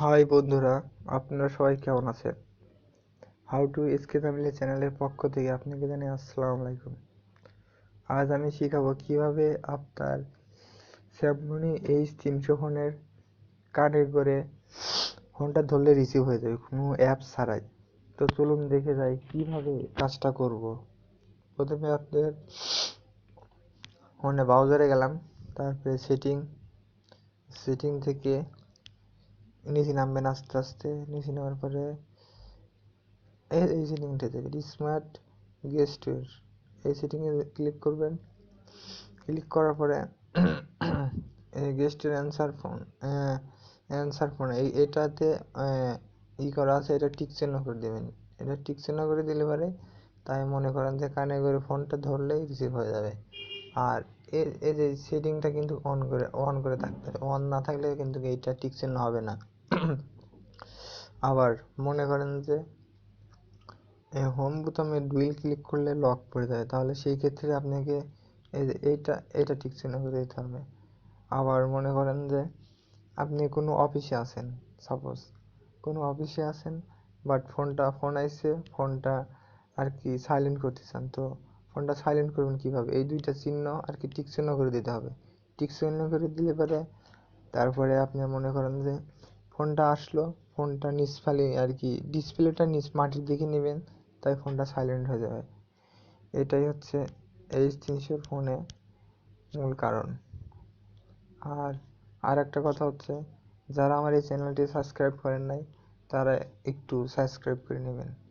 High বন্ধুরা, আপনারা সবাই কেমন আছেন? হাউ টু এসকে ফ্যামিলি চ্যানেলের পক্ষ থেকে আপনাকে জানাই আসসালামু আলাইকুম। আজ আমি শেখাবো কীভাবে আপনার স্যামসুনি এইচ তিনশো ফোনের কানে করে ফোনটা ধরলে রিসিভ হয়ে যাবে কোনো অ্যাপ ছাড়াই। তো চলুন দেখে যাই কীভাবে কাজটা করব। প্রথমে আপনার ফোনে ব্রাউজারে গেলাম, তারপরে সেটিং সেটিং থেকে নিচে নামবেন আস্তে আস্তে নিচে নামার পরে এই সেটিংটা দেবেন স্মার্ট গেস্টের এই সেটিংয়ে ক্লিক করবেন। ক্লিক করার পরে গেস্টের অ্যান্সার ফোন অ্যান্সার ফোন এই, এটাতে ই করা আছে, এটা টিক চিহ্ন করে দেবেন। এটা টিক চিহ্ন করে দিলে পরে তাই মনে করেন যে কানে করে ফোনটা ধরলেই রিসিভ হয়ে যাবে। আর এই যে সেটিংটা কিন্তু অন করে অন করে থাকতে হবে। অন না থাকলে কিন্তু এইটা টিক চিহ্ন হবে না। আবার মনে করেন যে হোম বোতামে ডুইল ক্লিক করলে লক পড়ে যায়। তাহলে সেই ক্ষেত্রে আপনাকে এইটা এটা ঠিক চিহ্ন করে দিতে হবে। আবার মনে করেন যে, আপনি কোনো অফিসে আছেন সাপোজ কোনো অফিসে আছেন বাট ফোনটা ফোন আইসে ফোনটা আর কি সাইলেন্ট করতে চান। তো ফোনটা সাইলেন্ট করবেন কীভাবে? এই দুইটা চিহ্ন আর কি টিক চিহ্ন করে দিতে হবে। টিক চিহ্ন করে দিলে পরে তারপরে আপনি মনে করেন যে ফোনটা আসলো, ফোনটা নিচ ফালে আর কি ডিসপ্লেটা নিচ মাটির দিকে নেবেন, তাই ফোনটা সাইলেন্ট হয়ে যাবে। এটাই হচ্ছে এইচ তিনশোর ফোনে মূল কারণ। আর আর একটা কথা হচ্ছে, যারা আমার এই চ্যানেলটি সাবস্ক্রাইব করেন নাই, তারা একটু সাবস্ক্রাইব করে নেবেন।